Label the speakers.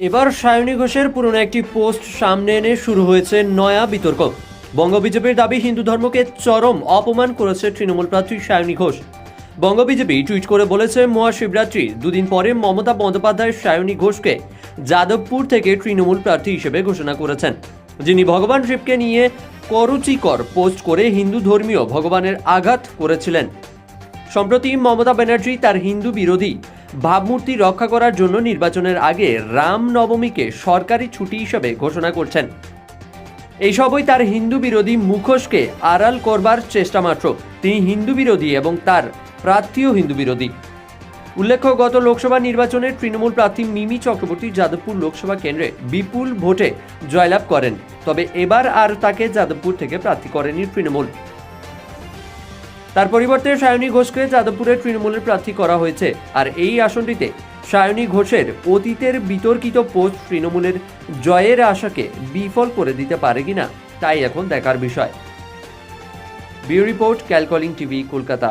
Speaker 1: এবার সায়নী ঘোষের পুরনো একটি পোস্ট সামনে এনে শুরু হয়েছে নয়া বিতর্ক। বঙ্গ বিজেপির দাবি, হিন্দু ধর্মকে চরম অপমান করেছে তৃণমূল প্রার্থী সায়নী ঘোষ। বঙ্গ বিজেপি টুইট করে বলেছে, মহাশিবরাত্রি দুদিন পরে মমতা বন্দ্যোপাধ্যায় সায়নী ঘোষকে যাদবপুর থেকে তৃণমূল প্রার্থী হিসেবে ঘোষণা করেছেন। যিনি ভগবান শিবকে নিয়ে করুচিকর পোস্ট করে হিন্দু ধর্মীয় ভগবানের আঘাত করেছিলেন। সম্প্রতি মমতা ব্যানার্জি তার হিন্দু বিরোধী ভাবমূর্তি রক্ষা করার জন্য নির্বাচনের আগে রাম নবমীকে সরকারি ছুটি হিসেবে ঘোষণা করছেন। এই সবই তার হিন্দু বিরোধী মুখোশকে আড়াল করবার চেষ্টা মাত্র। তিনি হিন্দু বিরোধী এবং তার প্রার্থীও হিন্দু বিরোধী। উল্লেখ্য, গত লোকসভা নির্বাচনে তৃণমূল প্রার্থী মিমি চক্রবর্তী যাদবপুর লোকসভা কেন্দ্রে বিপুল ভোটে জয়লাভ করেন। তবে এবার আর তাকে যাদবপুর থেকে প্রার্থী করেনি তৃণমূল। তার পরিবর্তে সায়নী ঘোষকে যাদবপুরের তৃণমূলের প্রার্থী করা হয়েছে। আর এই আসনটিতে সায়নী ঘোষের অতীতের বিতর্কিত পোস্ট তৃণমূলের জয়ের আশাকে বিফল করে দিতে পারে কিনা, তাই এখন দেখার বিষয়। বিউ রিপোর্ট, ক্যালকলিং টিভি, কলকাতা।